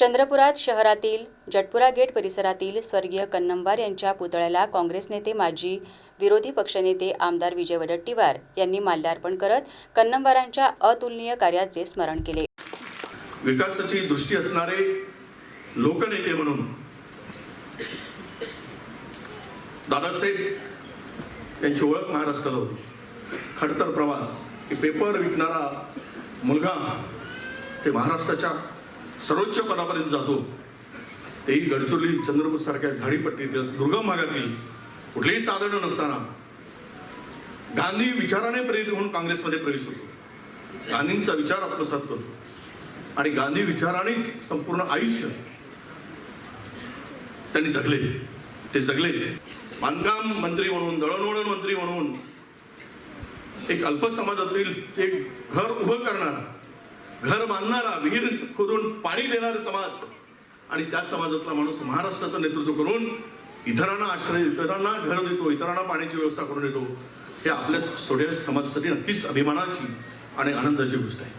चंद्रपुरात शहरातील जटपुरा गेट परिसरातील स्वर्गीय कन्नंबार यांच्या पुतळ्याला काँग्रेस नेते माजी विरोधी पक्षनेते आमदार विजय वडट्टीवार यांनी माल्यार्पण करत कन्नंबारांच्या अतुलनीय कार्याचे स्मरण केले. विकासाची दृष्टी असणारे लोकनेते म्हणून दादासाहेब यांची ओळख महाराष्ट्राला होती. खडतर प्रवास पेपर विकणारा मुलगा ते महाराष्ट्राच्या सर्वोच्च पदापर्यंत जातो. तेही गडचिरोली चंद्रपूर सारख्या झाडीपट्टीतील दुर्गम भागातील कुठलेही साधनं नसताना गांधी विचाराने प्रेरित होऊन काँग्रेसमध्ये प्रवेश होतो गांधींचा विचार आत्मसात करतो. आणि गांधी विचारानेच संपूर्ण आयुष्य त्यांनी जगले. ते जगले. बांधकाम मंत्री म्हणून दळणवळण मंत्री म्हणून एक अल्पसमाजातील एक घर उभं करणार घर बांधणारा विहीर खोदून पाणी देणारा समाज. आणि त्या समाजातला माणूस महाराष्ट्राचं नेतृत्व करून इतरांना आश्रय इतरांना घर देतो इतरांना पाण्याची व्यवस्था करून देतो हे आपल्या थोड्या समाजासाठी नक्कीच अभिमानाची आणि आनंदाची गोष्ट आहे.